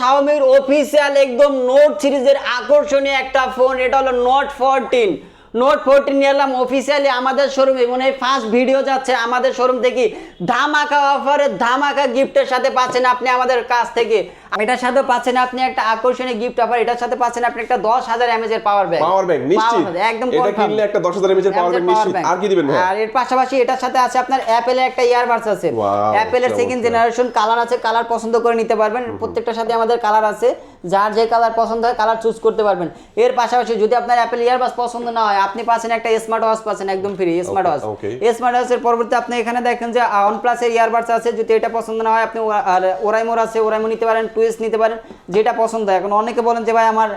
শাওমির official একদম note সিরিজের আকর্ষণীয় একটা ফোন এটা হলো নোট ফোরটিন নোট ফোরটিন নিয়ে এলাম অফিসিয়ালি আমাদের শোরুমে মানে ফার্স্ট ভিডিও যাচ্ছে আমাদের শোরুম থেকে ধামাকা অফারে ধামাকা গিফটের সাথে পাচ্ছেন আপনি আমাদের কাছ থেকে। এটার সাথে পাচ্ছেন আপনি একটা আকর্ষণীয় গিফট অফার এটার সাথে পাচ্ছেন আপনি একটা দশ হাজার এমএজ এর পাওয়ার ব্যাংক পাওয়ার ব্যাংক নিশ্চিত। একদম এটা কিনলে একটা 10000 এমএএইচ এর পাওয়ার ব্যাংক নিশ্চিত। আর কি দিবেন ভাই আর এর পাশাপাশি এটার সাথে আছে আপনার অ্যাপেলের একটা ইয়ারবাডস আছে। Wow, অ্যাপেলের সেকেন্ড জেনারেশন কালার আছে কালার পছন্দ করে নিতে পারবেন। প্রত্যেকটার সাথে আমাদের কালার আছে। যার যে কালার পছন্দ হয় কালার চুজ করতে পারবেন। এর পাশাপাশি যদি আপনার অ্যাপেল ইয়ারবাস পছন্দ না হয় আপনি পাচ্ছেন একটা স্মার্ট ওয়াচ পাচ্ছেন একদম ফ্রি স্মার্ট ওয়াচ স্মার্ট ওয়াচের পরবর্তী আপনি এখানে দেখেন যে ওয়ান প্লাসের ইয়ারবাডস আছে যদি এটা পছন্দ না হয় আপনি আর ওরাইমোর আছে ওরাইমো নিতে পারেন টুইস্ট নিতে পারেন যেটা পছন্দ হয়। এখন অনেকে বলেন যে ভাই আমার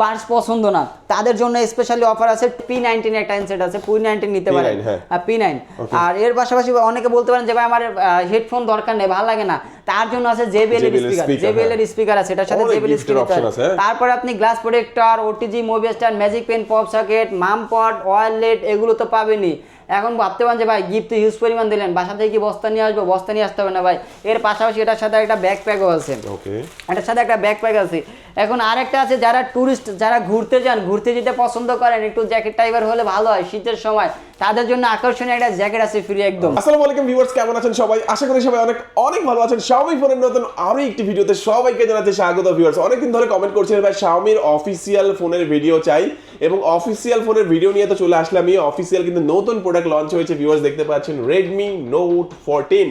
বার্স পছন্দ না। তাদের জন্য স্পেশালি অফার আছে পি নাইনটিন একটা হ্যান্ডসেট আছে পি নাইনটিন নিতে পারেন। হ্যাঁ। পি নাইন আর এর পাশাপাশি অনেকে বলতে পারেন যে ভাই আমার হেডফোন দরকার নেই ভালো লাগে না। তার জন্য আছে জেবিএল এর স্পিকার জেবিএল এর হ্যাঁ। স্পিকার আছে এটার সাথে জেবিএল স্পিকার আছে, হ্যাঁ। তারপরে আপনি glass protector OTG movie star magic pen pop socket mum pot wallet এগুলো তো পাবেনই। এখন ভাবতে পারেন যে ভাই গিফট তো হিউজ পরিমাণ দিলেন বাসা থেকে কি বস্তা নিয়ে আসব? বস্তা নিয়ে আসতে হবে না ভাই। এর পাশাপাশি এটার সাথে একটা ব্যাকপ্যাকও আছে। ওকে এটার সাথে একটা ব্যাকপ্যাক আছে। এখন আরেকটা আছে যারা টুরিস্ট যারা ঘুরতে যান ঘুরতে যেতে পছন্দ করেন একটু জ্যাকেট টাইপের হলে ভালো হয় শীতের সময়। তাদের জন্য আকর্ষণীয় একটা জ্যাকেট আছে ফ্রি একদম। আসসালামু আলাইকুম ভিউয়ার্স কেমন আছেন সবাই? আশা করি সবাই অনেক অনেক ভালো আছেন। Xiaomi ফোনের নতুন আরও একটি ভিডিওতে সবাইকে জানাতে স্বাগত ভিউয়ার্স অনেকদিন ধরে কমেন্ট করছিলেন ভাই Xiaomi অফিসিয়াল ফোনের ভিডিও চাই। এবং অফিসিয়াল ফোনের ভিডিও নিয়ে তো চলে আসলাম। আমি অফিসিয়াল কিন্তু নতুন প্রোডাক্ট লঞ্চ হয়েছে ভিউয়ার্স দেখতে পাচ্ছেন Redmi Note 14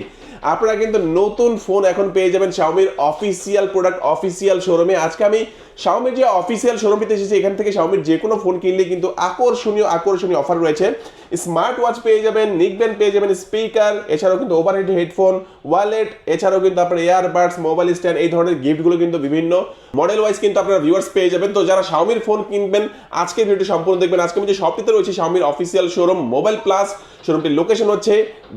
আপনারা কিন্তু নতুন ফোন এখন পেয়ে যাবেন Xiaomi অফিসিয়াল প্রোডাক্ট অফিসিয়াল শোরুমে আজকে আমি Xiaomi যে অফিসিয়াল শোরুমটিতে এসেছে, এখান থেকে Xiaomi যে কোনো ফোন কিনলে কিন্তু আকর্ষণীয় আকর্ষণীয় অফার রয়েছে। স্মার্ট ওয়াচ পেয়ে যাবেন নিকব্যান্ড পেয়ে যাবেন স্পিকার এছাড়াও কিন্তু ওভারহেড হেডফোন ওয়ালেট এছাড়াও কিন্তু আপনার এয়ারবাডস মোবাইল স্ট্যান্ড এই ধরনের গিফটগুলো কিন্তু বিভিন্ন। মডেল ওয়াইজ কিন্তু আপনারা ভিউয়ার্স পেয়ে যাবেন। তো যারা Xiaomi ফোন কিনবেন আজকে ভিডিওটি সম্পূর্ণ দেখবেন। আজকে আমি যে শপটিতে রয়েছে Xiaomi official showroom mobile plus শোরুমটির location হচ্ছে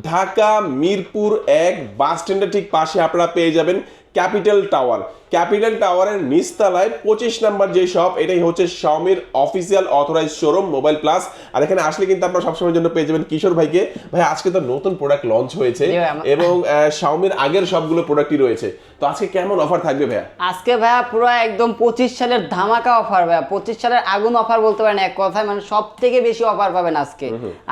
ঢাকা, মিরপুর এক বাস স্ট্যান্ডের ঠিক পাশে আপনারা পেয়ে যাবেন। Capital tower. ক্যাপিটাল টাওয়ারের নিচতলায় পঁচিশ নাম্বার যে শপ এটাই হচ্ছে শাওমির official authorize showroom mobile plus. আর এখানে আসলে কিন্তু আপনারা সবসময়ের জন্য পেয়ে যাবেন কিশোর ভাইকে। ভাই আজকে তো নতুন প্রোডাক্ট লঞ্চ হয়েছে এবং শাওমির আগের সবগুলো প্রোডাক্টই রয়েছে। তো আজকে কেমন অফার থাকবে ভাইয়া? আজকে ভাইয়া পুরো একদম পঁচিশ সালের ধামাকা অফার ভাইয়া। পঁচিশ সালের আগুন অফার বলতে পারেন এক কথায় মানে সব থেকে বেশি অফার পাবেন আজকে।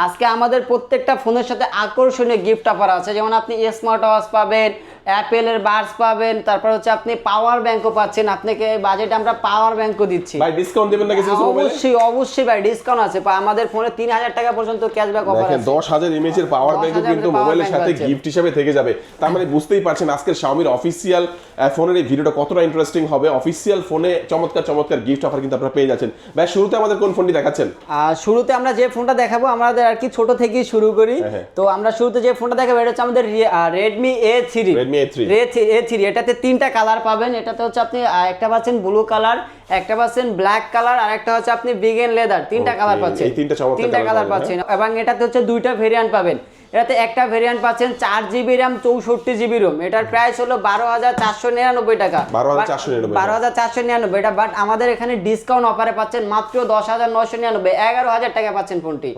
আজকে আমাদের প্রত্যেকটা ফোনের সাথে আকর্ষণীয় গিফট অফার আছে। যেমন আপনি স্মার্ট ওয়াচ পাবেন অ্যাপেলের বার্স পাবেন তারপর হচ্ছে আপনি পাওয়ার ব্যাংকও পাচ্ছেন। আপনাকে বাজেটে আমরা পাওয়ার ব্যাংকও দিচ্ছি। ভাই ডিসকাউন্ট দেবেন না কিছু অবশ্যই অবশ্যই ভাই ডিসকাউন্ট আছে। আমাদের ফোনে তিন হাজার টাকা পর্যন্ত ক্যাশব্যাক অফার আছে। দশ হাজার এমএচ এর পাওয়ার 10,000 ব্যাংকও কিন্তু মোবাইলের সাথে গিফট হিসেবে থেকে যাবে। তার মানে বুঝতেই পারছেন আজকের শাওমির অফিসিয়াল ফোনের এই ভিডিওটা কতটা ইন্টারেস্টিং হবে? অফিসিয়াল ফোনে চমৎকার চমৎকার গিফট অফার কিন্তু আপনারা পেয়ে যাচ্ছেন। ভাই শুরুতে আমাদের কোন ফোনটি দেখাচ্ছেন? শুরুতে আমরা যে ফোনটা দেখাবো আমাদের আর কি ছোট থেকেই শুরু করি। হ্যাঁ, হ্যাঁ। তো আমরা শুরুতে যে ফোনটা দেখাবো এটা হচ্ছে আমাদের Redmi A three Redmi A3 A three এটাতে তিনটা কালার পাবেন। এটাতে হচ্ছে আপনি একটা পাচ্ছেন ব্লু কালার একটা পাচ্ছেন ব্ল্যাক কালার আর একটা হচ্ছে আপনি বিগেন লেদার তিনটা কালার পাচ্ছেন। এই তিনটা চমৎকার তিনটা কালার পাচ্ছেন। এবং এটাতে হচ্ছে দুইটা ভেরিয়েন্ট পাবেন। এটাতে একটা ভেরিয়েন্ট পাচ্ছেন চার জিবি র্যাম চৌষট্টি জিবি রোম এটার প্রাইস হলো বারো হাজার চারশো নিরানব্বই টাকা। বারো হাজার চারশো নিরানব্বই এটা বাট আমাদের এখানে ডিসকাউন্ট অফারে পাচ্ছেন মাত্র দশ হাজার নশো নিরানব্বই এগারো হাজার টাকা পাচ্ছেন ফোনটি.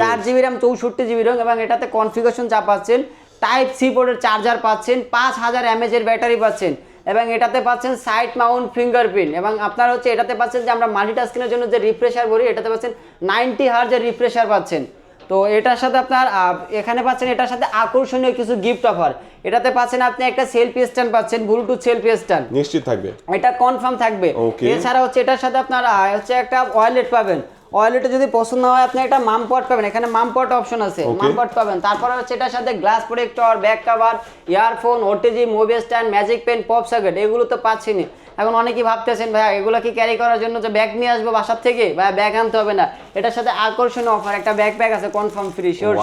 চার জিবি র্যাম চৌষট্টি জিবি রোম এবং এটাতে কনফিগারেশন যা পাচ্ছেন টাইপ সি পোর্টের চার্জার পাচ্ছেন পাঁচ হাজার এমএচ এর ব্যাটারি পাচ্ছেন এবং এটাতে পাচ্ছেন সাইড মাউন্ট ফিঙ্গারপ্রিন্ট এবং আপনার হচ্ছে এটাতে পাচ্ছেন যে আমরা মাল্টিটাস্কিংয়ের জন্য যে রিফ্রেশার বলি এটাতে পাচ্ছেন নাইনটি হার্জের রিফ্রেশার পাচ্ছেন। তো এটার সাথে আপনার এখানে পাচ্ছেন এটার সাথে আকর্ষণীয় কিছু গিফট অফার এটাতে পাচ্ছেন আপনি একটা সেলফি স্ট্যান্ড পাচ্ছেন ব্লুটুথ সেলফি স্ট্যান্ড নিশ্চিত থাকবে। এটা কনফার্ম থাকবে। এছাড়া হচ্ছে এটার সাথে আপনার হচ্ছে একটা ওয়ালেট পাবেন। ওয়ালেটে যদি পছন্দ হয় আপনি একটা মাম পট পাবেন। এখানে মাম পট অপশন আছে. মাম পট পাবেন। তারপরে হচ্ছে এটার সাথে glass protector back cover earphone OTG mobile stand magic pen pop socket এগুলো তো পাচ্ছি না এখন অনেকেই ভাবতেছেন ভাই এগুলো কি ক্যারি করার জন্য যে ব্যাগ নিয়ে আসব বাসার থেকে? ভাই ব্যাগ আনতে হবে না। এটার সাথে আকর্ষণীয় অফার একটা ব্যাগ প্যাক আছে কনফার্ম ফ্রি শিওর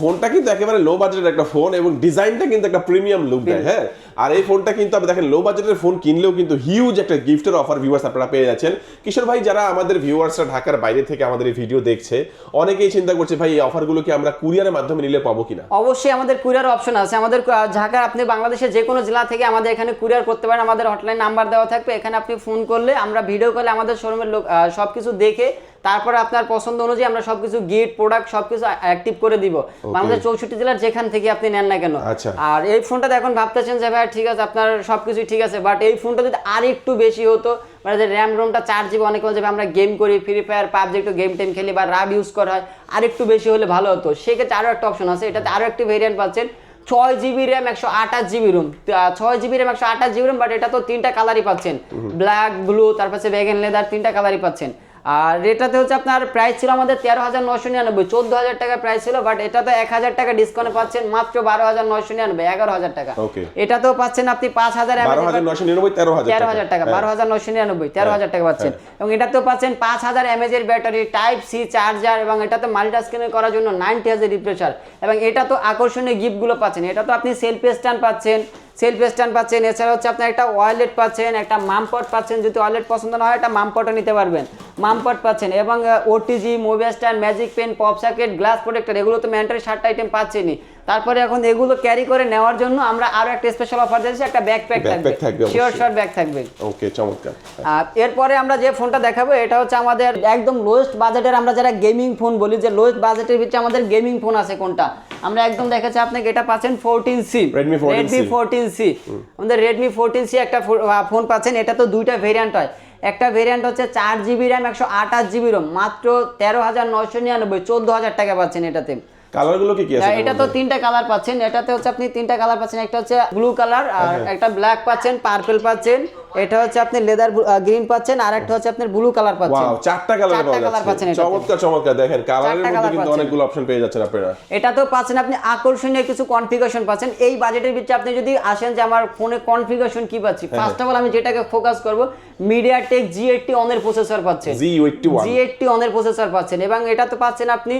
ফোনটা কিন্তু একেবারে লো বাজেটের একটা ফোন এবং ডিজাইনটা কিন্তু একটা প্রিমিয়াম লুক দেয় হ্যাঁ? আর এই ফোনটা কিন্তু আপনি দেখেন লো বাজেটের ফোন কিনলেও কিন্তু হিউজ একটা গিফটের অফার ভিউয়ার্স আপনারা পেয়ে যাচ্ছেন। কিশোর ভাই যারা আমাদের ভিউয়ার্সরা ঢাকার বাইরে থেকে আমাদের এই ভিডিও দেখছে অনেকেই চিন্তা করছে ভাই এই অফারগুলো কি আমরা কুরিয়ারের মাধ্যমে নিলে পাবো কিনা? অবশ্যই আমাদের কুরিয়ার অপশন আছে। আমাদের ঢাকার আপনি বাংলাদেশের যে কোনো জেলা থেকে আমাদের এখানে কুরিয়ার করতে পারেন। আমাদের হটলাইন নাম্বার দেওয়া থাকবে এখানে আপনি ফোন করলে আমরা ভিডিও কলে আমাদের শোরুমের লোক সব কিছু দেখে তারপরে আপনার পছন্দ অনুযায়ী আমরা সবকিছু গিফট প্রোডাক্ট সবকিছু অ্যাক্টিভ করে দিব। বাংলাদেশ চৌষট্টি জেলার যেখান থেকে আপনি নেন না কেন। আচ্ছা। আর এই ফোনটা এখন ভাবতেছেন যে ভাই ঠিক আছে আপনার সবকিছু ঠিক আছে। বাট এই ফোনটা যদি আর একটু বেশি হতো মানে যে র্যাম রোমটা চার জিবি অনেক ভাই আমরা গেম করি ফ্রি ফায়ার পাবজি একটু গেম টেম খেলি বা রাব ইউজ করা হয় আর একটু বেশি হলে ভালো হতো। সেক্ষেত্রে আরও একটা অপশন আছে এটাতে আরও একটি ভেরিয়েন্ট পাচ্ছেন। ছয় জিবি র্যাম একশো আঠাশ জিবি রুম ছয় জিবি র্যাম একশো আঠাশ জিবি রুম বাট এটা তো তিনটা কালারই পাচ্ছেন। ব্ল্যাক ব্লু তারপর ব্যাগ এন্ড লেদার তিনটা কালারই পাচ্ছেন। আর এটাতে হচ্ছে আপনার প্রাইস ছিল আমাদের তেরো হাজার নশো নিরানব্বই চোদ্দ হাজার টাকা প্রাইস ছিল বাট এটা তো এক হাজার টাকা ডিসকাউন্টে পাচ্ছেন মাত্র বারো হাজার নশো নিরানব্বই এগারো হাজার টাকা. এটাতেও পাচ্ছেন আপনি পাঁচ হাজার বারো হাজার নশো নিরানব্বই তেরো হাজার টাকা। বারো হাজার নশো নিরানব্বই তেরো হাজার টাকা পাচ্ছেন। এবং এটাতেও পাচ্ছেন পাঁচ হাজার এমএজ এর ব্যাটারি টাইপ সি চার্জার এবং এটাতে মাল্টিটাস্কিং করার জন্য নাইনটি হাজার রিফ্রেশার এবং এটা তো আকর্ষণীয় গিফটগুলো পাচ্ছেন। এটা তো আপনি সেলফি স্ট্যান্ড পাচ্ছেন সেলফি স্ট্যান্ড পাচ্ছেন। এছাড়া হচ্ছে আপনার একটা ওয়ালেট পাচ্ছেন একটা মামপট পাচ্ছেন। যদি ওয়ালেট পছন্দ না হয় একটা মামপটও নিতে পারবেন। মামপট পাচ্ছেন এবং OTG mobile stand magic pen pop socket glass protector এগুলো তো ম্যান্টারি ষাটটা আইটেম পাচ্ছেনই। তারপরে এখন এগুলো ক্যারি করে নেওয়ার জন্য আমরা আরও একটা স্পেশাল অফার দিয়েছি একটা ব্যাকপ্যাক থাকবে। শিওর। শিওর ব্যাগ থাকবে। ওকে চমৎকার। আর এরপরে আমরা যে ফোনটা দেখাবো এটা হচ্ছে আমাদের একদম লোয়েস্ট বাজেটের আমরা যারা গেমিং ফোন বলি যে লোয়েস্ট বাজেটের ভিতরে আমাদের গেমিং ফোন আছে কোনটা? আমরা একদম দেখাচ্ছি আপনাকে এটা পাচ্ছেন fourteen C Redmi 14C Redmi fourteen C আমাদের রেডমি ফোরটিন সি একটা ফোন পাচ্ছেন এটা তো দুইটা ভেরিয়েন্ট হয়। একটা ভেরিয়েন্ট হচ্ছে চার জিবি র্যাম একশো আঠাশ জিবি রোম মাত্র তেরো হাজার নয়শো নিরানব্বই চোদ্দ হাজার টাকা পাচ্ছেন এটাতে। কালারগুলো কি কি আছে এটা তো তিনটা কালার পাচ্ছেন এটাতে হচ্ছে আপনি তিনটা কালার পাচ্ছেন একটা হচ্ছে ব্লু কালার আর একটা ব্ল্যাক পাচ্ছেন পার্পল পাচ্ছেন। এটা হচ্ছে আপনি লেদার গ্রিন পাচ্ছেন আর একটা হচ্ছে আপনার ব্লু কালার পাচ্ছেন। ওয়াও চারটা কালার পাচ্ছেন চমৎকার চমৎকার দেখেন কালারের মধ্যে কিন্তু অনেকগুলো অপশন পেয়ে যাচ্ছেন আপনারা। এটাতেও পাচ্ছেন আপনি আকর্ষণীয় কিছু কনফিগারেশন পাচ্ছেন। এই বাজেটের ভিতরে আপনি যদি আসেন যে আমার ফোনে কনফিগারেশন কি পাচ্ছি ফার্স্ট অফ অল আমি যেটাকে ফোকাস করব মিডিয়াটেক জি এইটটি অনের প্রসেসর পাচ্ছেন। G eighty one G eighty অনের processor পাচ্ছেন। এবং এটা তো পাচ্ছেন আপনি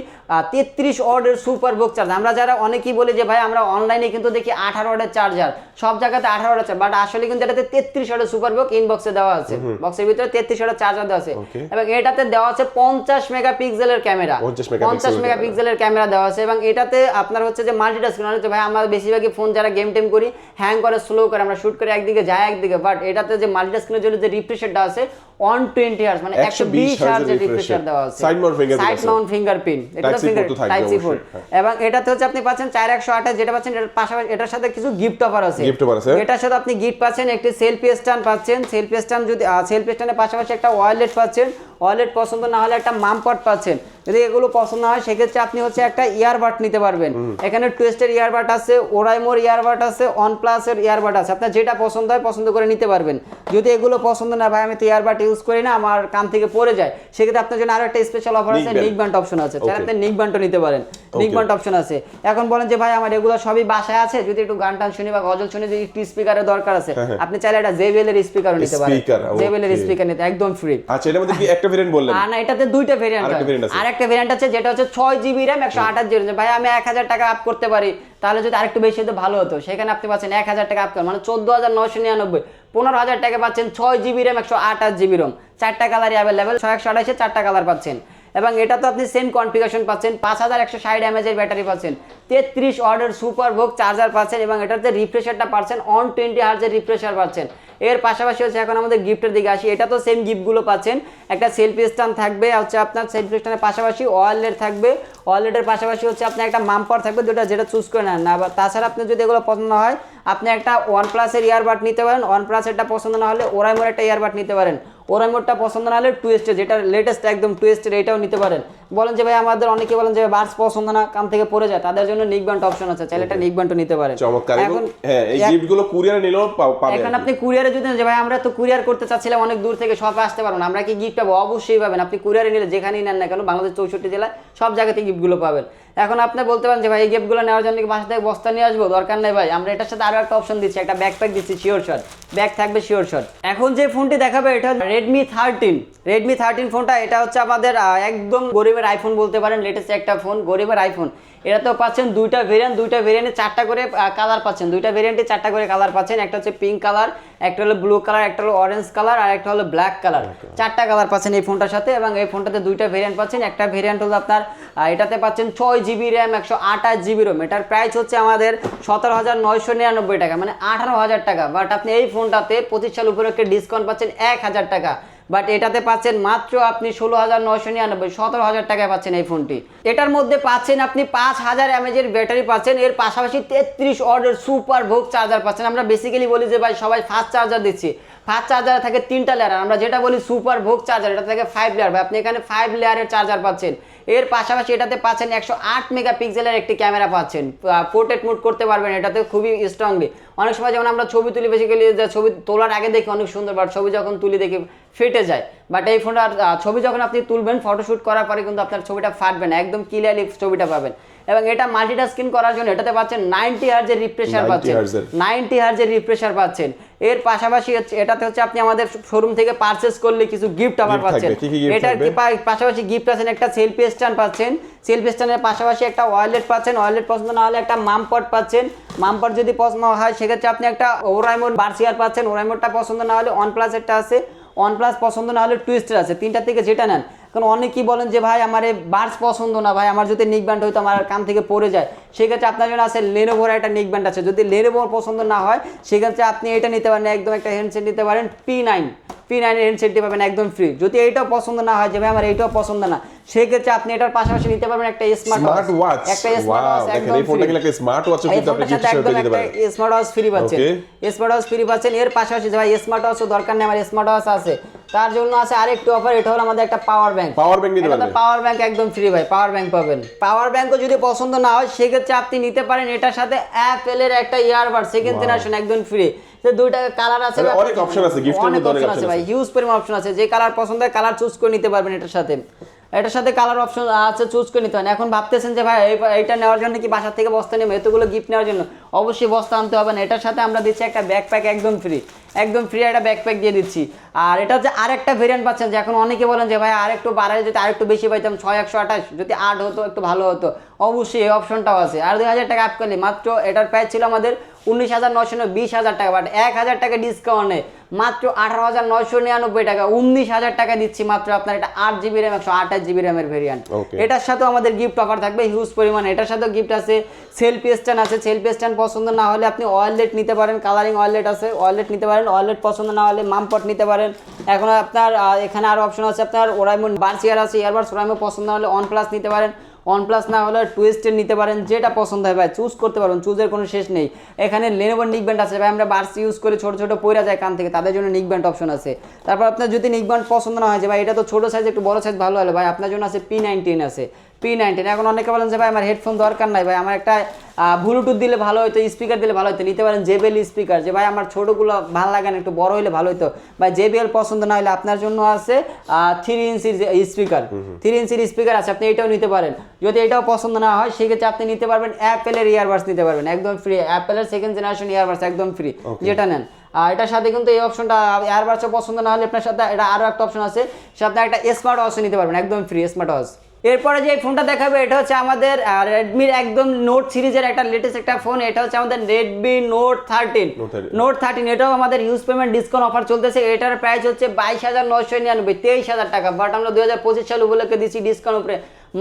তেত্রিশ অর্ডের সুপার বুক চার্জ আমরা যারা অনেকেই বলি যে ভাই আমরা অনলাইনে কিন্তু দেখি আঠারো অর্ডের চার্জার সব জায়গাতে আঠারো অর্ডার বাট আসলে কিন্তু এটাতে তেত্রিশ অর্ডের সুপার বুক ইনবক্সে দেওয়া আছে। বক্সের ভিতরে তেত্রিশ অর্ডার চার্জার দেওয়া আছে। এবং এটাতে দেওয়া আছে পঞ্চাশ মেগাপিক্সেলের ক্যামেরা। 50 পঞ্চাশ মেগাপিক্সেলের ক্যামেরা দেওয়া আছে এবং এটাতে আপনার হচ্ছে যে মাল্টিটাস্কিং হচ্ছে ভাই আমরা বেশিরভাগই ফোন যারা গেম টেম করি হ্যাং করে স্লো করে আমরা শুট করে একদিকে যায় একদিকে বাট এটাতে যে মাল্টিটাস্কিংয়ের জন্য যে রিফ্রেশারটা আছে ওয়ান টোয়েন্টি হার্স মানে একশো 120 বিশ hertz এর হার্সের refresher। রিফ্রেশার দেওয়া আছে। Side mount fingerprint সাইড আছে। মাউন্ট ফিঙ্গারপ্রিন্ট এটা ফিঙ্গার টাইপ সি পোর্ট এবং এটাতে হচ্ছে আপনি পাচ্ছেন চার একশো আঠাশ যেটা পাচ্ছেন এটার পাশাপাশি এটার সাথে কিছু গিফট অফার আছে। Gift offer আছে? এটার সাথে আপনি গিফট পাচ্ছেন একটি সেলফি স্ট্যান্ড পাচ্ছেন সেলফি স্ট্যান্ড যদি সেলফি স্ট্যান্ডের পাশাপাশি একটা ওয়ালেট পাচ্ছেন ওয়ালেট পছন্দ না হলে একটা মামপট পাচ্ছেন। যদি এগুলো পছন্দ হয় সেক্ষেত্রে আপনি হচ্ছে একটা ইয়ারবাড নিতে পারবেন। এখানে টুয়েস্টের ইয়ারবাড আছে ওরাইমোর ইয়ারবাড আছে ওয়ান প্লাসের ইয়ারবাড আছে। আপনার যেটা পছন্দ হয় পছন্দ করে নিতে পারবেন। যদি এগুলো পছন্দ না ভাই আমি তো ইয়ারবাড ইউজ করি না আমার কান থেকে পড়ে যায়। সেক্ষেত্রে আপনার জন্য আরও একটা স্পেশাল অফার আছে। নিক ব্যান্ড অপশন আছে। তাহলে আপনি নিক ব্যান্ডও নিতে পারেন। নিক ব্যান্ড অপশন আছে। এখন বলেন যে ভাই আমার এগুলো সবই বাসায় আছে যদি একটু গান টান শুনি বা গজল শুনি যদি একটু স্পিকারের দরকার আছে আপনি চাইলে একটা জেবিএল এর স্পিকারও নিতে পারেন Speaker, জেবিএল এর স্পিকার নিতে একদম ফ্রি আচ্ছা এটার মধ্যে কি একটা ভেরিয়েন্ট বললেন? আর না এটাতে দুইটা ভেরিয়েন্ট আরেকটা আছে। আর একটা ভেরিয়েন্ট আছে যেটা হচ্ছে ছয় জিবি র্যাম একশো আঠাশ জিবি ভাই আমি এক হাজার টাকা আপ করতে পারি তাহলে যদি আরেকটু বেশি হতো ভালো হতো। সেখানে আপনি পাচ্ছেন এক হাজার টাকা আপ করেন মানে চোদ্দ হাজার নয়শো নিরানব্বই। পনেরো হাজার টাকা পাচ্ছেন ছয় জিবি র্যাম একশো আঠাশ জিবি রোম চারটা কালারই ছয় একশো আঠাশে চারটা কালার পাচ্ছেন। এবং এটা তো আপনি সেম কনফিগারেশন পাচ্ছেন পাঁচ হাজার একশো ষাট এমএজের ব্যাটারি পাচ্ছেন। তেত্রিশ অর্ডার সুপার ভোগ চার্জার পাচ্ছেন এবং এটাতে রিফ্রেশারটা পাচ্ছেন অন টোয়েন্টি হার্জের রিফ্রেশার পাচ্ছেন। এর পাশাপাশি হচ্ছে এখন আমাদের গিফটের দিকে আসি। এটা তো সেম গিফটগুলো পাচ্ছেন। একটা সেলফি স্ট্যান্ড থাকবে, হচ্ছে আপনার সেলফি স্ট্যান্ডের পাশাপাশি ওয়ালেট থাকবে। ওয়ালেটের পাশাপাশি হচ্ছে আপনার একটা মাম্পার থাকবে যেটা যেটা চুজ করে নেন। না তাছাড়া আপনি যদি এগুলো পছন্দ হয়, আপনি একটা ওয়ান প্লাসের ইয়ারবাড নিতে পারেন। ওয়ান প্লাসেরটা পছন্দ না হলে ওরাই ওরাইমোর একটা ইয়ারবাড নিতে পারেন। ওরাইমোরটা পছন্দ না হলে টুয়েস্টের যেটা লেটেস্ট একদম টুয়েস্টের এটাও নিতে পারেন। বলেন যে ভাই আমাদের অনেকে বলেন যে বার্স পছন্দ না কাম থেকে পড়ে যায় তাদের জন্য নিক ব্যান্ড অপশন আছে চাইলে একটা নিক ব্যান্ডও নিতে পারেন। চমৎকার এখন হ্যাঁ এই গিফটগুলো কুরিয়ারে নিলেও পা- পাবে এখন আপনি। কুরিয়ারে যদি যে ভাই আমরা তো কুরিয়ার করতে চাচ্ছিলাম অনেক দূর থেকে শপে আসতে পারব না আমরা কি গিফট পাবো? অবশ্যই পাবেন। আপনি কুরিয়ারে নিলে যেখানেই নেন না কেন বাংলাদেশ চৌষট্টি জেলায় সব জায়গাতে গিফটগুলো পাবেন। এখন আপনি বলতে পারেন যে ভাই, এই গেপগুলো নেওয়ার জন্য বাসা থেকে বস্তা নিয়ে আসব? দরকার নেই ভাই। আমরা এটার সাথে আরও একটা অপশন দিচ্ছি, একটা ব্যাকপ্যাক দিচ্ছি শিওর শট ব্যাক থাকবে শিওর শট এখন যে ফোনটি দেখাবে, এটা রেডমি থার্টিন রেডমি থার্টিন ফোনটা, এটা হচ্ছে আমাদের একদম গরিবের আইফোন বলতে পারেন লেটেস্ট একটা ফোন, গরিবের আইফোন এটাতেও পাচ্ছেন দুইটা ভেরিয়েন্ট দুইটা ভেরিয়েন্টে চারটা করে কালার পাচ্ছেন। দুইটা ভেরিয়েন্টে চারটা করে কালার পাচ্ছেন। একটা হচ্ছে পিঙ্ক কালার একটা হলো ব্লু কালার একটা হলো অরেঞ্জ কালার আর একটা হলো ব্ল্যাক কালার চারটা কালার পাচ্ছেন এই ফোনটার সাথে এবং এই ফোনটাতে দুইটা ভেরিয়েন্ট পাচ্ছেন। একটা ভেরিয়েন্ট হলো আপনার এটাতে পাচ্ছেন ছয় জিবি র্যাম একশো আঠাশ জিবি রোম এটার প্রাইস হচ্ছে আমাদের সতেরো হাজার নয়শো নিরানব্বই টাকা মানে আঠারো হাজার টাকা। বাট আপনি এই ফোনটাতে পঁচিশ সাল উপলক্ষে ডিসকাউন্ট পাচ্ছেন এক হাজার টাকা। বাট এটাতে পাচ্ছেন মাত্র আপনি ষোলো হাজার নয়শো নিরানব্বই সতেরো হাজার টাকায় পাচ্ছেন এই ফোনটি এটার মধ্যে পাচ্ছেন আপনি পাঁচ হাজার এমএজের ব্যাটারি পাচ্ছেন। এর পাশাপাশি তেত্রিশ অর্ডার সুপার ভোগ চার্জার পাচ্ছেন। আমরা বেসিক্যালি বলি যে ভাই, সবাই ফাস্ট চার্জার দিচ্ছি। ফাস্ট চার্জার থাকে তিনটা লেয়ার আমরা যেটা বলি সুপার ভোগ চার্জার এটা থাকে ফাইভ লেয়ার ভাই, আপনি এখানে ফাইভ লেয়ারের চার্জার পাচ্ছেন। এর পাশাপাশি এটাতে পাচ্ছেন একশো আট মেগাপিক্সেলের একটি ক্যামেরা পাচ্ছেন। পোর্ট্রেট মুড করতে পারবেন এটাতে খুবই স্ট্রংলি অনেক সময় যেমন আমরা ছবি তুলি বেসিক্যালি যে ছবি তোলার আগে দেখি অনেক সুন্দর বাট ছবি যখন তুলি দেখি ফেটে যায়। বাট এই ফোনটার ছবি যখন আপনি তুলবেন ফটোশ্যুট করার পরে কিন্তু আপনার ছবিটা ফাটবে না। একদম ক্লিয়ারলি ছবিটা পাবেন। এবং এটা মাল্টিটাস্কিং করার জন্য এটাতে পাচ্ছেন নাইনটি হার্জের রিফ্রেশার পাচ্ছেন। নাইনটি হার্জের রিফ্রেশার পাচ্ছেন। এর পাশাপাশি এটাতে হচ্ছে আপনি আমাদের শোরুম থেকে পারচেস করলে কিছু গিফট Gift পাচ্ছেন। এটার পাশাপাশি গিফট আছেন একটা সেলফি স্ট্যান্ড পাচ্ছেন। সেলফি স্ট্যান্ডের পাশাপাশি একটা ওয়ালেট পাচ্ছেন। ওয়ালেট পছন্দ না হলে একটা মামপট পাচ্ছেন। মামপট যদি পছন্দ হয় সেক্ষেত্রে আপনি একটা ওরাইমোড বার্সিয়ার পাচ্ছেন। ওরাইমোডটা পছন্দ না হলে ওয়ান প্লাস একটা আছে। ওয়ান প্লাস পছন্দ না হলে টুইস্টার আছে। তিনটা থেকে যেটা নেন কারণ অনেকেই বলেন যে, ভাই, আমার এই বার্স পছন্দ না, ভাই, আমার যদি নিক ব্যান্ড হয়তো আমার কান থেকে পড়ে যায়। সেক্ষেত্রে আপনার জন্য আছে লেনোভোর একটা নিক ব্যান্ড আছে। যদি লেনোভোর পছন্দ না হয়, সেক্ষেত্রে আপনি এটা নিতে পারেন, একদম একটা হ্যান্ডসেট নিতে পারেন পি নাইন পি নাইনের হ্যান্ডসেটটি পাবেন একদম ফ্রি যদি এইটাও পছন্দ না হয় যে ভাই আমার এইটাও পছন্দ না সেক্ষেত্রে আপনি এটার পাশাপাশি নিতে পারবেন একটা স্মার্ট ওয়াচ একটা স্মার্ট ওয়াচ একদম এই ফোনটা একটা স্মার্ট ওয়াচও কিন্তু আপনি গিফট হিসেবে দিতে পারেন। স্মার্ট ওয়াচ ফ্রি পাচ্ছেন. স্মার্ট ওয়াচ ফ্রি পাচ্ছেন। এর পাশাপাশি যে ভাই স্মার্ট ওয়াচও দরকার নেই আমার স্মার্ট ওয়াচ আছে। তার জন্য আছে আরেকটু অফার এটা হলো আমাদের একটা পাওয়ার ব্যাংক পাওয়ার ব্যাংক নিতে পারবেন। পাওয়ার ব্যাংক একদম ফ্রি ভাই পাওয়ার ব্যাংক পাবেন। পাওয়ার ব্যাংকও যদি পছন্দ না হয় সেক্ষেত্রে আপনি নিতে পারেন এটার সাথে অ্যাপেলের একটা ইয়ারবাড সেকেন্ড জেনারেশন একদম ফ্রি যে দুইটা কালার আছে অনেক option আছে, অনেক মধ্যে অনেক আছে ভাই হিউজ পরিমাণ অপশন আছে যে কালার পছন্দ হয় কালার চুজ করে নিতে পারবেন এটার সাথে। এটার সাথে কালার অপশন আছে চুজ করে নিতে হয় এখন ভাবতেছেন যে ভাই এই- এইটা নেওয়ার জন্য কি বাসা থেকে বস্তা নেবে? এতগুলো গিফট নেওয়ার জন্য। অবশ্যই বস্তা আনতে হবে না। এটার সাথে আমরা দিচ্ছি একটা ব্যাকপ্যাক একদম ফ্রি একদম ফ্রি একটা ব্যাকপ্যাক দিয়ে দিচ্ছি। আর এটা হচ্ছে আরেকটা ভেরিয়েন্ট পাচ্ছেন যে এখন অনেকে বলেন যে ভাই আরেকটু বাড়ায় যদি আরেকটু বেশি পাইতাম ছয় একশো আঠাশ যদি আট হতো একটু ভালো হতো। অবশ্যই এই অপশনটাও আছে। আর দুই হাজার টাকা আপ করলে মাত্র এটার প্রাইস ছিল আমাদের উনিশ হাজার নশো বিশ হাজার টাকা বাট এক হাজার টাকা ডিসকাউন্টে মাত্র আঠারো হাজার নয়শো নিরানব্বই টাকা। উনিশ হাজার টাকা দিচ্ছি মাত্র আপনার এটা আট জিবি র্যাম একশো আঠাশ জিবি র্যামের ভেরিয়েন্ট এটার সাথেও আমাদের গিফট অফার থাকবে হিউজ পরিমাণে। এটার সাথেও গিফট আছে সেলফি স্ট্যান্ড আছে। সেলফি স্ট্যান্ড পছন্দ না হলে আপনি ওয়ালেট নিতে পারেন কালারিং ওয়ালেট আছে ওয়ালেট নিতে পারেন। ওয়ালেট পছন্দ না হলে মামপট নিতে পারেন। এখন আপনার এখানে আরও অপশন আছে আপনার ওরাইমন বার্স ইয়ার আছে ইয়ারবার্স ওরাইমো পছন্দ না হলে ওয়ান প্লাস নিতে পারেন। ওয়ান প্লাস না হলে টুয়েস্টের নিতে পারেন, যেটা পছন্দ হয় ভাই চুজ করতে পারেন চুজের কোনো শেষ নেই। এখানে লেনোভোর নিক ব্যান্ড আছে ভাই, আমরা বার্স ইউজ করে ছোটো ছোটো পয়রা যায় কান থেকে, তাদের জন্য নিক ব্যান্ড অপশন আছে। তারপর আপনার যদি নিক ব্যান্ড পছন্দ না হয় যে ভাই, এটা তো ছোটো সাইজ একটু বড় সাইজ ভালো হলো ভাই, আপনার জন্য আছে পি নাইনটিন আছে। পি নাইনটিন এখন অনেকে বলেন যে ভাই আমার হেডফোন দরকার নাই ভাই। আমার একটা ব্লুটুথ দিলে ভালো হতো স্পিকার দিলে ভালো হতো নিতে পারেন জেবেল স্পিকার যে ভাই আমার ছোটোগুলো ভালো লাগে না একটু বড় হলে ভালো হতো ভাই জেবিএল পছন্দ না হলে আপনার জন্য আছে থ্রি ইঞ্চির স্পিকার থ্রি ইঞ্চির স্পিকার আছে আপনি এটাও নিতে পারেন। যদি এটাও পছন্দ না হয় সেক্ষেত্রে আপনি নিতে পারবেন অ্যাপেলের ইয়ারবাডস নিতে পারবেন। একদম ফ্রি অ্যাপেলের সেকেন্ড জেনারেশন ইয়ারবাডস একদম ফ্রি যেটা নেন। আর এটার সাথে কিন্তু এই অপশনটা এয়ারবাডসও পছন্দ না হলে আপনার সাথে এটা আরও একটা অপশন আছে। সে আপনি একটা স্মার্ট ওয়াচও নিতে পারবেন একদম ফ্রি স্মার্ট ওয়াচ এরপরে যে ফোনটা দেখাবে এটা হচ্ছে আমাদের রেডমির একদম নোট সিরিজের একটা লেটেস্ট একটা ফোন এটা হচ্ছে আমাদের Redmi note thirteen Note 13 note thirteen এটাও আমাদের ইউজ পেমেন্ট ডিসকাউন্ট অফার চলতেছে। এটার প্রাইস হচ্ছে বাইশ হাজার নয়শো নিরানব্বই তেইশ হাজার টাকা বাট আমরা দুই হাজার পঁচিশ সাল উপলক্ষে দিচ্ছি ডিসকাউন্ট উপরে।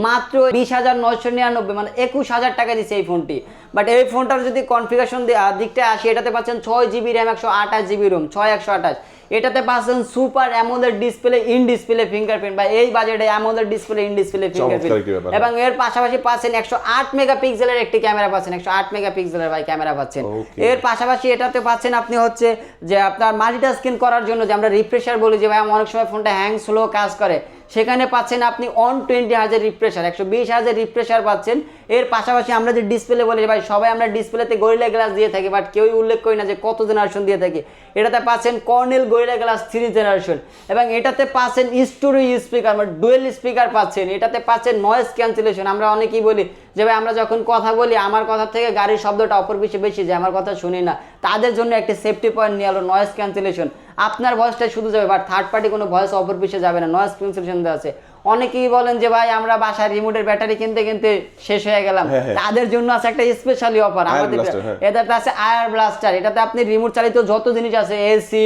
মাত্র বিশ হাজার নয়শো নিরানব্বই মানে একুশ হাজার টাকা দিচ্ছে এই ফোনটি। বাট এই ফোনটার যদি কনফিগারেশন দিকটা আসে এটাতে পাচ্ছেন ছয় জিবি র্যাম একশো আঠাশ জিবি রোম ছয় একশো আঠাশ। এটাতে পাচ্ছেন super AMOLED display in display fingerprint বা এই বাজেটে AMOLED display in display fingerprint এবং এর পাশাপাশি পাচ্ছেন একশো আট মেগাপিক্সেলের একটি ক্যামেরা পাচ্ছেন একশো আট মেগাপিক্সেলের ভাই ক্যামেরা পাচ্ছেন। এর পাশাপাশি এটাতে পাচ্ছেন আপনি হচ্ছে যে আপনার মাল্টিটাস্কিং করার জন্য যে আমরা রিফ্রেশার বলি যে ভাই আমার অনেক সময় ফোনটা হ্যাং স্লো কাজ করে সেখানে পাচ্ছেন আপনি অন টোয়েন্টি হাজার রিফ্রেশার একশো বিশ হাজার রিফ্রেশার পাচ্ছেন। এর পাশাপাশি আমরা যে ডিসপ্লে বলি ভাই, সবাই আমরা ডিসপ্লেতে গরিলা গ্লাস দিয়ে থাকি বাট কেউই উল্লেখ করি না যে কত জেনারেশন দিয়ে থাকি। এটাতে পাচ্ছেন Corning Gorilla glass three generation এবং এটাতে পাচ্ছেন স্টোরি স্পিকার মানে ডুয়েল স্পিকার পাচ্ছেন। এটাতে পাচ্ছেন নয়েজ ক্যান্সেলেশন আমরা অনেকেই বলি যে ভাই, আমরা যখন কথা বলি, আমার কথা থেকে গাড়ির শব্দটা অপর বেশি বেশি যে আমার কথা শুনি না। তাদের জন্য একটি সেফটি পয়েন্ট নিয়ে আলো নয়েজ ক্যান্সেলেশন আপনার ভয়েসটা শুধু যাবে বাট থার্ড পার্টি কোনো ভয়েস অপর পিছিয়ে যাবে না নয়েজ ক্যান্সেলেশন দেওয়া আছে। অনেকেই বলেন যে ভাই আমরা বাসায় রিমোটের ব্যাটারি কিনতে কিনতে শেষ হয়ে গেলাম। হ্যাঁ, হ্যাঁ। তাদের জন্য আছে একটা স্পেশালি অফার আমাদের হ্যাঁ। এটাতে আছে আয়ার ব্লাস্টার এটাতে আপনি রিমোট চালিত যত জিনিস আছে এসি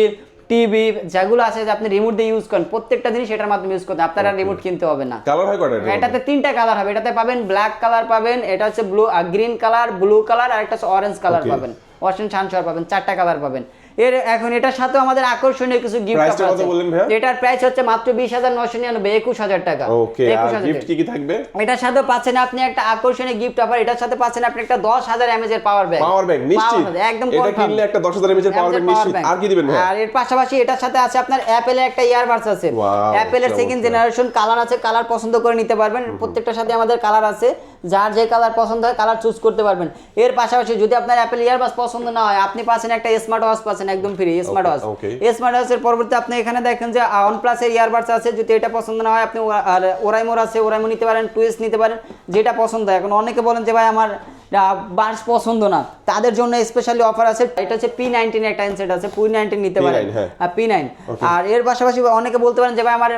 টিভি যেগুলো আছে যে আপনি রিমোট দিয়ে ইউজ করেন প্রত্যেকটা জিনিস এটার মাধ্যমে ইউজ করতে আপনারা আর রিমোট কিনতে হবে না। কালার হয় এটাতে তিনটা কালার হবে। এটাতে পাবেন ব্ল্যাক কালার পাবেন এটা হচ্ছে blue green colour blue colour আর একটা হচ্ছে অরেঞ্জ কালার পাবেন। ওয়াশিং সানশার পাবেন চারটা কালার পাবেন। এর এখন এটার সাথে আমাদের আকর্ষণীয় কিছু গিফট আছে। বললেন ভাইয়া? এটার প্রাইস হচ্ছে মাত্র বিশ হাজার নশো নিরানব্বই একুশ হাজার টাকা। ওকে আর গিফট কি কি থাকবে? এটার সাথে পাচ্ছেন আপনি একটা আকর্ষণীয় গিফট অফার এটার সাথে পাচ্ছেন আপনি একটা দশ হাজার এমএজ এর পাওয়ার ব্যাংক পাওয়ার ব্যাংক নিশ্চিত। একদম এটা কিনলে একটা 10000 এমএএইচ এর পাওয়ার ব্যাংক নিশ্চিত। আর কি দিবেন ভাই আর এর পাশাপাশি এটার সাথে আছে আপনার অ্যাপেলের একটা ইয়ারবাডস আছে। Wow, অ্যাপেলের সেকেন্ড জেনারেশন কালার আছে কালার পছন্দ করে নিতে পারবেন। প্রত্যেকটার সাথে আমাদের কালার আছে। যার যে কালার পছন্দ হয় কালার চুজ করতে পারবেন। এর পাশাপাশি যদি আপনার অ্যাপেল ইয়ারবাস পছন্দ না হয় আপনি পাচ্ছেন একটা স্মার্ট ওয়াচ পাচ্ছেন একদম ফ্রি স্মার্ট ওয়াচ স্মার্ট ওয়াচের পরবর্তী আপনি এখানে দেখেন যে ওয়ান প্লাসের ইয়ারবাডস আছে যদি এটা পছন্দ না হয় আপনি ওরাইমোর আছে ওরাইমো নিতে পারেন টুইস নিতে পারেন যেটা পছন্দ হয়। এখন অনেকে বলেন যে ভাই আমার বার্স পছন্দ না। তাদের জন্য স্পেশালি অফার আছে এটা হচ্ছে পি নাইনটিন একটা হ্যান্ডসেট আছে পি নাইনটিন নিতে P9 পারেন। হ্যাঁ। পি নাইন আর এর পাশাপাশি অনেকে বলতে পারেন যে ভাই আমার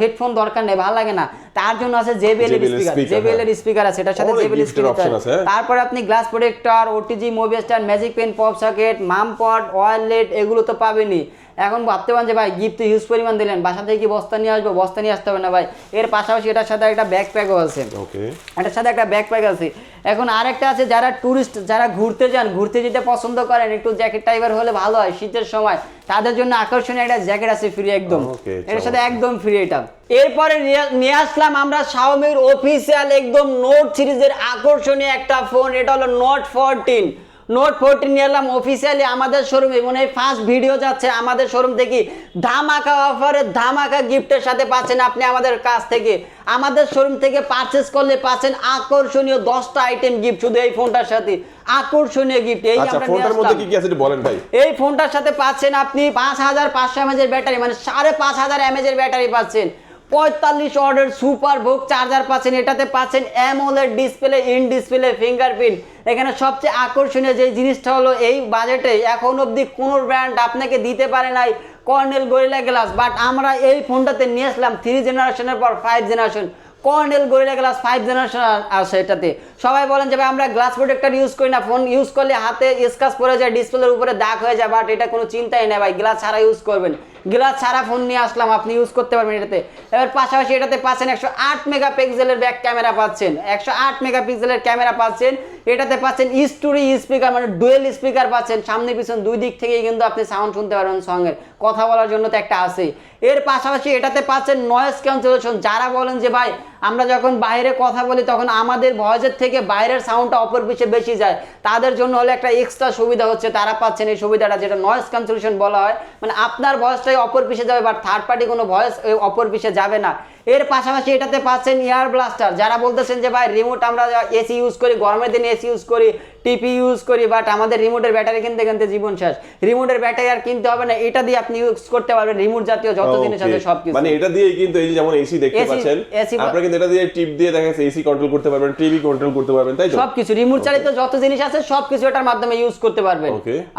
হেডফোন দরকার নেই ভালো লাগে না। তার জন্য আছে জেবিএল এর স্পিকার জেবিএল এর হ্যাঁ। স্পিকার আছে এটার সাথে জেবিএল option আছে, হ্যাঁ। তারপরে আপনি glass protector OTG movie star magic pen pop socket mum pot wallet এগুলো তো পাবেনই। এখন ভাবতে পারেন যে ভাই গিফট তো হিউজ পরিমাণ দিলেন বাসা থেকে কি বস্তা নিয়ে আসব? বস্তা নিয়ে আসতে হবে না ভাই। এর পাশাপাশি এটার সাথে একটা ব্যাকপ্যাকও আছে। ওকে এটার সাথে একটা ব্যাকপ্যাক আছে। এখন আরেকটা আছে যারা ট্যুরিস্ট যারা ঘুরতে যান ঘুরতে যেতে পছন্দ করেন একটু জ্যাকেট টাইপের হলে ভালো হয় শীতের সময়। তাদের জন্য আকর্ষণীয় একটা জ্যাকেট আছে ফ্রি একদম। এটার সাথে একদম ফ্রি এটা। এরপরে নিয়ে- নিয়ে আসলাম আমরা শাওমির অফিসিয়াল একদম নোট সিরিজের আকর্ষণীয় একটা ফোন এটা হলো নোট ফোরটিন নোট ফোরটিন নিয়ে এলাম অফিসিয়ালি আমাদের শোরুমে মানে ফার্স্ট ভিডিও যাচ্ছে আমাদের শোরুম থেকে ধামাকা অফারে ধামাকা গিফটের সাথে পাচ্ছেন আপনি আমাদের কাছ থেকে। আমাদের শোরুম থেকে পারচেস করলে পাচ্ছেন আকর্ষণীয় দশটা আইটেম গিফট শুধু এই ফোনটার সাথে। আকর্ষণীয় গিফট এই আচ্ছা ফোনটার মধ্যে কি কি আছে বলেন ভাই। এই ফোনটার সাথে পাচ্ছেন আপনি পাঁচ হাজার পাঁচশো এমএজের ব্যাটারি মানে সাড়ে পাঁচ হাজার এমএজের ব্যাটারি পাচ্ছেন। পঁয়তাল্লিশ অর্ডার সুপার ভোগ, চার্জার পাচ্ছেন, এটাতে পাচ্ছেন AMOLED display in display fingerprint এখানে সবচেয়ে আকর্ষণীয় যে জিনিসটা হলো এই বাজেটে এখন অবধি কোনো ব্র্যান্ড আপনাকে দিতে পারে নাই কর্নেল গরিলা গ্লাস বাট আমরা এই ফোনটাতে নিয়ে আসলাম থ্রি জেনারেশনের পর five generation Corning Gorilla glass five generation আছে এটাতে। সবাই বলেন যে ভাই, আমরা গ্লাস প্রোটেক্টর ইউজ করি না। ফোন ইউজ করলে হাতে স্কাচ পড়ে যায় ডিসপ্লের উপরে দাগ হয়ে যায় বাট এটা কোনো চিন্তাই নেই ভাই। গ্লাস ছাড়া ইউজ করবেন। গ্লাস ছাড়া ফোন নিয়ে আসলাম, আপনি ইউজ করতে পারবেন এটাতে। এবার পাশাপাশি এটাতে পাচ্ছেন একশো আট মেগা মেগাপিক্সেলের ব্যাক ক্যামেরা পাচ্ছেন। একশো আট মেগা পিক্সেলের ক্যামেরা পাচ্ছেন। এটাতে পাচ্ছেন স্টোরি স্পিকার মানে ডুয়েল স্পিকার পাচ্ছেন। সামনে, পিছন, দুই দিক থেকেই কিন্তু আপনি সাউন্ড শুনতে পারবেন সঙ্গের কথা বলার জন্য তো একটা আছেই। এর পাশাপাশি এটাতে পাচ্ছেন নয়েজ ক্যান্সেলেশন যারা বলেন যে, ভাই, আমরা যখন বাইরে কথা বলি, তখন আমাদের ভয়েসের থেকে বাইরের সাউন্ডটা অপর পিছে বেশি যায়। তাদের জন্য হলে একটা এক্সট্রা সুবিধা হচ্ছে। তারা পাচ্ছেন এই সুবিধাটা, যেটা নয়েজ ক্যান্সেলেশন বলা হয়। মানে আপনার ভয়েসটাই অপর পিছে যাবে বাট থার্ড পার্টি কোনো ভয়েস অপর পিছে যাবে না। এর পাশাপাশি এটাতে পাচ্ছেন এয়ার ব্লাস্টার যারা বলতেছেন যে, ভাই রিমোট আমরা এসি ইউজ করি, গরমের দিনে এসি ইউজ করি টিপি ইউজ করি বাট আমাদের রিমোটের ব্যাটারি কিনতে কিনতে জীবন শেষ। রিমোটের ব্যাটারি আর কিনতে হবে না এটা দিয়ে আপনি ইউজ করতে পারবেন রিমোট জাতীয় যত দিনের সাথে সব কিছু মানে এটা দিয়ে কিন্তু এই যে যেমন এসি দেখতে পাচ্ছেন আপনারা কিন্তু এটা দিয়ে টিপ দিয়ে দেখেন এসি কন্ট্রোল করতে পারবেন টিভি কন্ট্রোল করতে পারবেন তাই তো? সব কিছু রিমোট চালিত যত জিনিস আছে সব কিছু এটার মাধ্যমে ইউজ করতে পারবেন।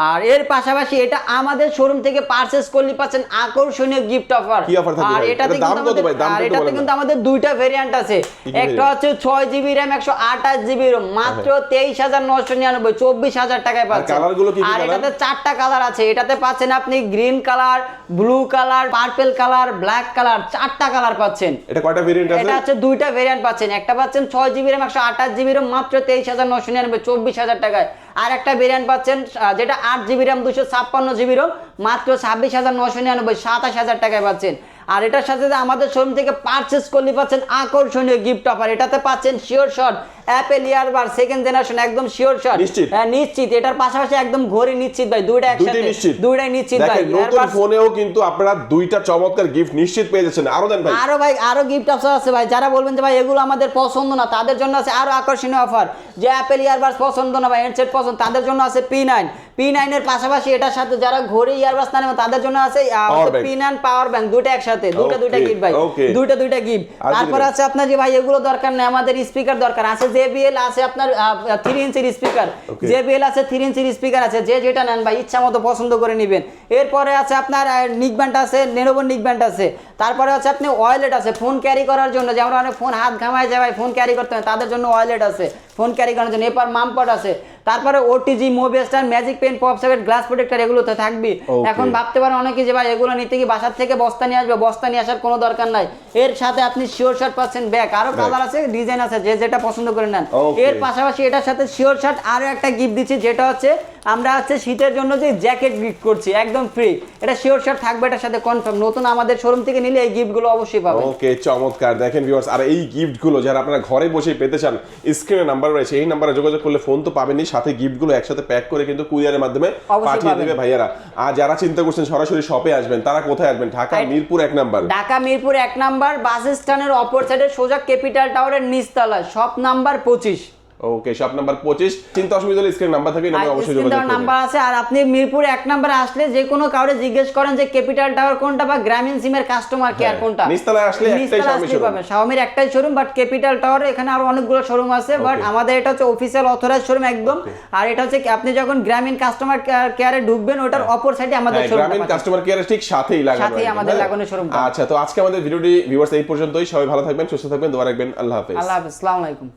আর এর পাশাপাশি এটা আমাদের শোরুম থেকে পারচেজ করলে পাচ্ছেন আকর্ষণীয় গিফট অফার আর এটাতে কিন্তু আমাদের আর এটাতে কিন্তু আমাদের দুইটা ভেরিয়েন্ট আছে। একটা হচ্ছে 6 জিবি RAM 128 জিবি মাত্র হ্যাঁ, হ্যাঁ। 23900 নিরানব্বই চব্বিশ হাজার টাকায় পাচ্ছেন আর এটাতে চারটা কালার আছে। এটাতে পাচ্ছেন আপনি green colour blue colour purple colour black colour চারটা কালার পাচ্ছেন। এটা কয়টা ভেরিয়েন্ট আছে? এটা হচ্ছে দুইটা ভেরিয়েন্ট পাচ্ছেন। একটা পাচ্ছেন ছয় জিবি র্যাম একশো আঠাশ জিবি র্যাম মাত্র তেইশ হাজার নশো নিরানব্বই চব্বিশ হাজার টাকায়। আর একটা ভেরিয়েন্ট পাচ্ছেন যেটা আট জিবি র্যাম দুশো ছাপ্পান্ন জিবি র্যাম মাত্র ছাব্বিশ হাজার নশো নিরানব্বই সাতাশ হাজার টাকায় পাচ্ছেন। আর এটার সাথে যে আমাদের শোরুম থেকে পারচেস করলে পাচ্ছেন আকর্ষণীয় গিফট অফার এটাতে পাচ্ছেন sure shot Apple earbud second generation একদম শিওর শট হ্যাঁ নিশ্চিত। এটার পাশাপাশি একদম ঘড়ি নিশ্চিত ভাই দুইটা একসাথে। দুইটাই নিশ্চিত ভাই। নতুন ফোনেও কিন্তু আপনারা দুইটা চমৎকার গিফট নিশ্চিত পেয়ে যাচ্ছেন। আরও দেন ভাই। আরও ভাই আরও গিফট অপশন আছে ভাই। যারা বলবেন যে ভাই এগুলো আমাদের পছন্দ না তাদের জন্য আছে আরও আকর্ষণীয় অফার যে অ্যাপেল ইয়ার ইয়ারবাস পছন্দ না ভাই হ্যান্ডসেট পছন্দ তাদের জন্য আছে পি নাইন পি নাইনের পাশাপাশি এটার সাথে যারা ঘড়ি ইয়ারবাস না নেবে তাদের জন্য আছে পি নাইন পাওয়ার ব্যাংক দুটো একসাথে দুটো গিফট ভাই। গিফট তারপর আছে আপনার যে ভাই এগুলো দরকার নেই আমাদের স্পিকার দরকার আছে জেবিএল আছে আপনার থ্রি ইঞ্চির স্পিকার. জেবিএল আছে থ্রি ইঞ্চির স্পিকার আছে যে যেটা নেন ভাই ইচ্ছা মতো পছন্দ করে নেবেন। এরপরে আছে আপনার নিক ব্যান্ড আছে নেনোভো নিক ব্যান্ড আছে। তারপরে হচ্ছে আপনি ওয়ালেট আছে ফোন ক্যারি করার জন্য যেমন অনেক ফোন হাত ঘামায় যায় ভাই ফোন ক্যারি করতে হয় তাদের জন্য ওয়ালেট আছে ফোন ক্যারি করার জন্য। এরপর মামপট আছে তারপরে OTG Mobi star magic pen pop socket glass protector এগুলো তো থাকবে। এখন ভাবতে পারেন অনেকে যে ভাই এগুলো নিতে কি বাসার থেকে বস্তা নিয়ে আসবে বস্তা নিয়ে আসার কোনো দরকার নাই। এর সাথে আপনি শিওর শার্ট পাচ্ছেন ব্যাগ আরও কালার আছে ডিজাইন আছে যে যেটা পছন্দ করে নেন। এর পাশাপাশি এটার সাথে শিওর শার্ট আরও একটা গিফট দিচ্ছি যেটা হচ্ছে আমরা হচ্ছে শীতের জন্য যে জ্যাকেট গিফট করছি একদম ফ্রি এটা শিওর শার্ট থাকবে এটার সাথে কনফার্ম নতুন আমাদের শোরুম থেকে নিলে এই গিফটগুলো অবশ্যই পাবেন। ওকে চমৎকার। দেখেন ভিউয়ার্স আর এই গিফটগুলো যারা আপনারা ঘরে বসে পেতে চান স্ক্রিনে নাম্বার রয়েছে এই নাম্বারে যোগাযোগ করলে ফোন তো পাবেনই সাথে গিফটগুলো একসাথে প্যাক করে কিন্তু কুরিয়ারের মাধ্যমে পাঠিয়ে দেবে ভাইয়ারা। আর যারা চিন্তা করছেন সরাসরি শপে আসবেন তারা কোথায় আসবেন? ঢাকা মিরপুর এক নাম্বার ঢাকা মিরপুর এক নাম্বার বাস স্ট্যান্ডের অপর সাইডে সোজা ক্যাপিটাল টাওয়ারের নিচতলায়। শপ নাম্বার পঁচিশ। ওকে শপ নাম্বার পঁচিশ। চিন্তা অসুবিধা হলে স্ক্রিন নাম্বার নাম্বারে অবশ্যই যোগাযোগ নাম্বার আছে আর আপনি মিরপুর এক নাম্বারে আসলে যে কোনো কাউরে জিজ্ঞেস করেন যে ক্যাপিটাল টাওয়ার কোনটা বা গ্রামীণ সিমের কাস্টমার কেয়ার হ্যাঁ, কোনটা। নিচতলায় আসলে একটাই showroom। পাবেন। শাওমির একটাই শোরুম বাট ক্যাপিটাল টাওয়ারে এখানে আরও অনেকগুলো শোরুম আছে বাট আমাদের এটা হচ্ছে অফিসিয়াল অথরাইজ শোরুম একদম। আর এটা হচ্ছে আপনি যখন গ্রামীণ কাস্টমার কেয়ারে ঢুকবেন ওটার অপর সাইডে আমাদের হ্যাঁ, শোরুম গ্রামীণ কাস্টমার কেয়ারের ঠিক সাথেই লাগানো সাথেই আমাদের হ্যাঁ? লাগানো showroom-টা। আচ্ছা তো আজকে আমাদের ভিডিওটি ভিউয়ার্স এই পর্যন্তই। সবাই ভালো থাকবেন সুস্থ থাকবেন দোয়া রাখবেন। আল্লাহ হাফেজ। আল্লাহ হাফিজ। আসসালামু আলাইকুম।